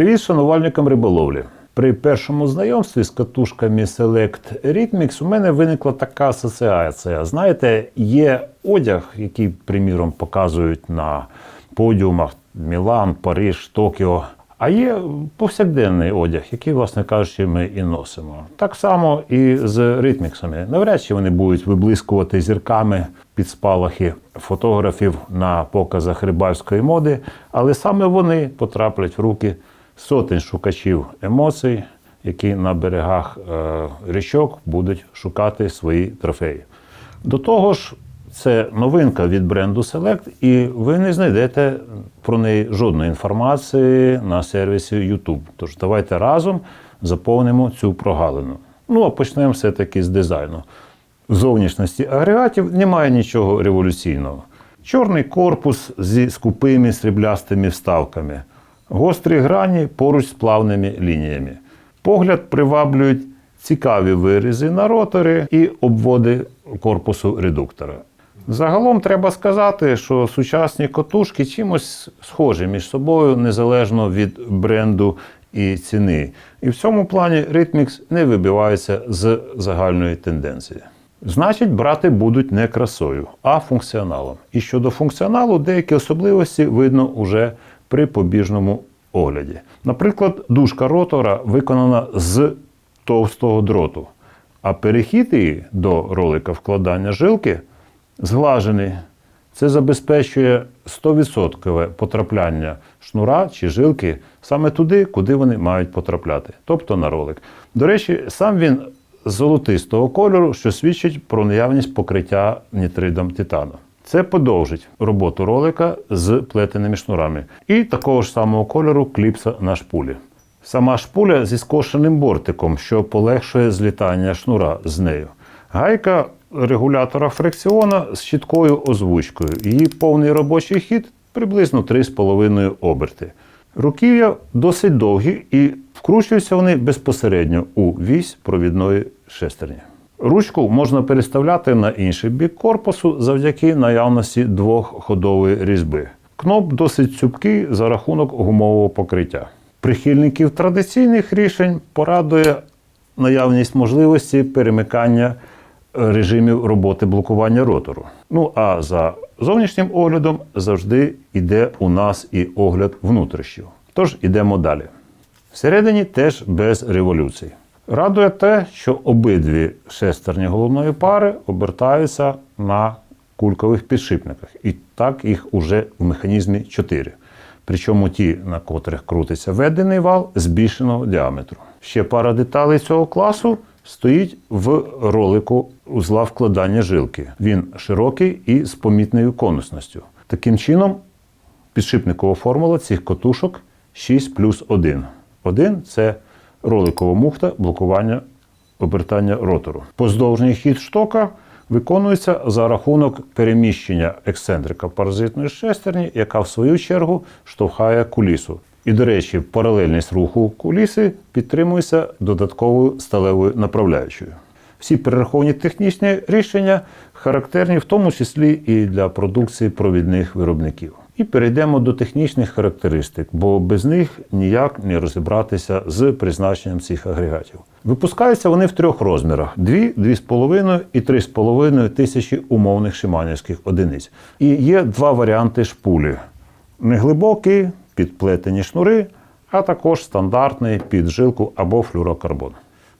Привіт шанувальникам риболовлі. При першому знайомстві з катушками Select Rhythmix у мене виникла така асоціація. Знаєте, є одяг, який, приміром, показують на подіумах Мілан, Париж, Токіо. А є повсякденний одяг, який, власне кажучи, ми і носимо. Так само і з ритміксами. Навряд чи вони будуть виблискувати зірками під спалахи фотографів на показах рибальської моди, але саме вони потраплять в руки сотень шукачів емоцій, які на берегах е, річок будуть шукати свої трофеї. До того ж, це новинка від бренду Select, і ви не знайдете про неї жодної інформації на сервісі YouTube. Тож давайте разом заповнимо цю прогалину. Ну а почнемо все-таки з дизайну. В зовнішності агрегатів немає нічого революційного. Чорний корпус зі скупими сріблястими вставками, гострі грані поруч з плавними лініями. Погляд приваблюють цікаві вирізи на ротори і обводи корпусу редуктора. Загалом треба сказати, що сучасні котушки чимось схожі між собою незалежно від бренду і ціни. І в цьому плані Rhythmix не вибивається з загальної тенденції. Значить, брати будуть не красою, а функціоналом. І щодо функціоналу, деякі особливості видно уже при побіжному огляді. Наприклад, дужка ротора виконана з товстого дроту, а перехід її до ролика вкладання жилки зглажений. Це забезпечує 100% потрапляння шнура чи жилки саме туди, куди вони мають потрапляти, тобто на ролик. До речі, сам він золотистого кольору, що свідчить про наявність покриття нітридом титану. Це подовжить роботу ролика з плетеними шнурами. І такого ж самого кольору кліпса на шпулі. Сама шпуля зі скошеним бортиком, що полегшує злітання шнура з нею. Гайка регулятора фрикціона з чіткою озвучкою. Її повний робочий хід приблизно 3,5 оберти. Руків'я досить довгі і вкручуються вони безпосередньо у вісь провідної шестерні. Ручку можна переставляти на інший бік корпусу завдяки наявності двохходової різьби. Кноп досить цупкий за рахунок гумового покриття. Прихильників традиційних рішень порадує наявність можливості перемикання режимів роботи блокування ротору. Ну а за зовнішнім оглядом завжди йде у нас і огляд внутрішнього. Тож ідемо далі. Всередині теж без революцій. Радує те, що обидві шестерні головної пари обертаються на кулькових підшипниках. І так їх уже в механізмі 4. Причому ті, на котрих крутиться введений вал збільшеного діаметру. Ще пара деталей цього класу стоїть в ролику узла вкладання жилки. Він широкий і з помітною конусністю. Таким чином, підшипникова формула цих котушок 6 плюс 1. 1 – це роликова муфта блокування обертання ротору. Поздовжній хід штока виконується за рахунок переміщення ексцентрика паразитної шестерні, яка в свою чергу штовхає кулісу. І, до речі, паралельність руху куліси підтримується додатковою сталевою направляючою. Всі перераховані технічні рішення характерні в тому числі і для продукції провідних виробників. І перейдемо до технічних характеристик, бо без них ніяк не розібратися з призначенням цих агрегатів. Випускаються вони в трьох розмірах: 2, 2,5 і 3,5 тисячі умовних шиманівських одиниць. І є два варіанти шпулі: неглибокий, підплетені шнури, а також стандартний під жилку або флюрокарбон.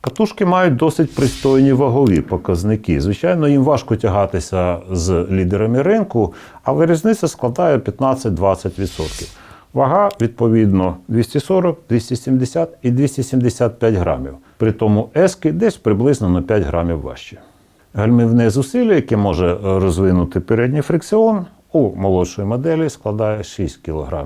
Катушки мають досить пристойні вагові показники. Звичайно, їм важко тягатися з лідерами ринку, але різниця складає 15-20%. Вага, відповідно, 240, 270 і 275 грамів. При тому ески десь приблизно на 5 грамів важче. Гальмівне зусилля, яке може розвинути передній фрикціон, у молодшої моделі складає 6 кг,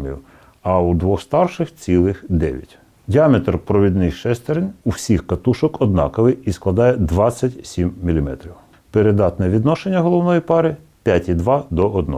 а у двох старших цілих 9 Діаметр провідних шестерень у всіх катушок однаковий і складає 27 мм. Передатне відношення головної пари 5,2 до 1.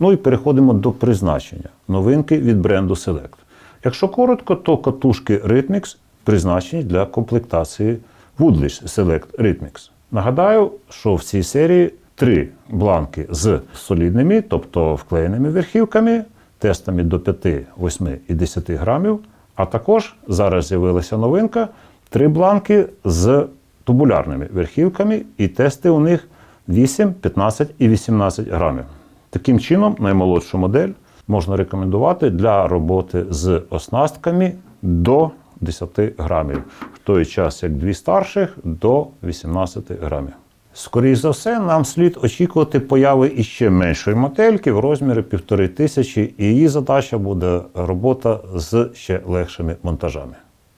Ну і переходимо до призначення. Новинки від бренду Select. Якщо коротко, то катушки Rhythmix призначені для комплектації Woodlish Select Rhythmix. Нагадаю, що в цій серії три бланки з солідними, тобто вклеєними верхівками, тестами до 5, 8 і 10 грамів, А також зараз з'явилася новинка: три бланки з тубулярними верхівками, і тести у них 8, 15 і 18 грамів. Таким чином, наймолодшу модель можна рекомендувати для роботи з оснастками до 10 грамів, в той час як дві старших до 18 грамів. Скоріше за все, нам слід очікувати появи іще меншої модельки в розмірі півтори тисячі, і її задача буде робота з ще легшими монтажами.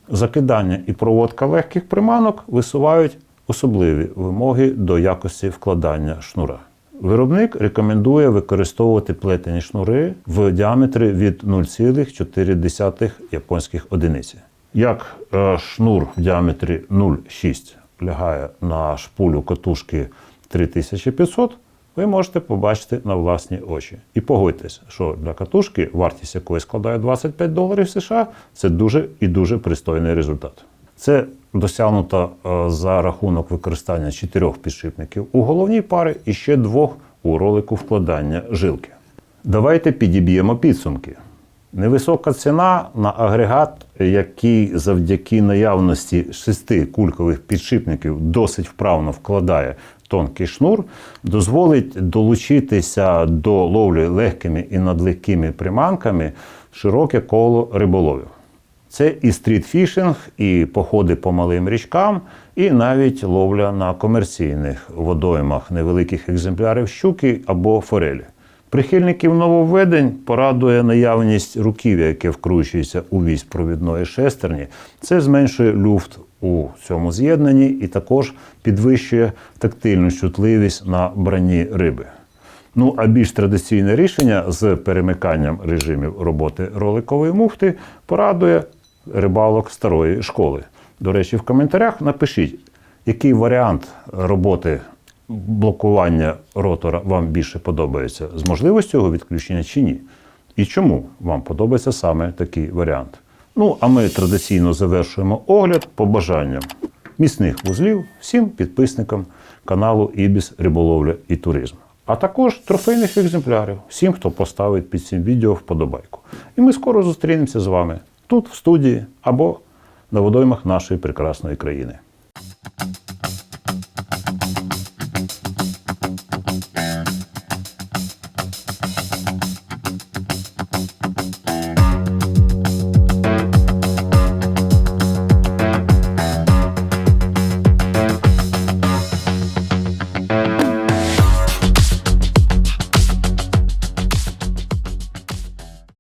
Закидання і проводка легких приманок висувають особливі вимоги до якості вкладання шнура. Виробник рекомендує використовувати плетені шнури в діаметрі від 0,4 японських одиниці. Як е, шнур в діаметрі 0,6 лягає на шпулю катушки 3500, ви можете побачити на власні очі. І погодьтесь, що для катушки, вартість якої складає 25 доларів США, це дуже і дуже пристойний результат. Це досягнуто е, за рахунок використання чотирьох підшипників у головній парі і ще двох у ролику вкладання жилки. Давайте підіб'ємо підсумки. Невисока ціна на агрегат, який завдяки наявності шести кулькових підшипників досить вправно вкладає тонкий шнур, дозволить долучитися до ловлі легкими і надлегкими приманками широке коло риболовів. Це і стрітфішинг, і походи по малим річкам, і навіть ловля на комерційних водоймах невеликих екземплярів щуки або форелі. Прихильників нововведень порадує наявність руків'я, яке вкручується у вісь провідної шестерні. Це зменшує люфт у цьому з'єднанні і також підвищує тактильну чутливість на бранні риби. Ну а більш традиційне рішення з перемиканням режимів роботи роликової муфти порадує рибалок старої школи. До речі, в коментарях напишіть, який варіант роботи блокування ротора вам більше подобається з можливістю його відключення чи ні. І чому вам подобається саме такий варіант. Ну, а ми традиційно завершуємо огляд побажанням міцних вузлів всім підписникам каналу Ібіс Риболовля і Туризм. А також трофейних екземплярів всім, хто поставить під цим відео вподобайку. І ми скоро зустрінемося з вами тут, в студії або на водоймах нашої прекрасної країни.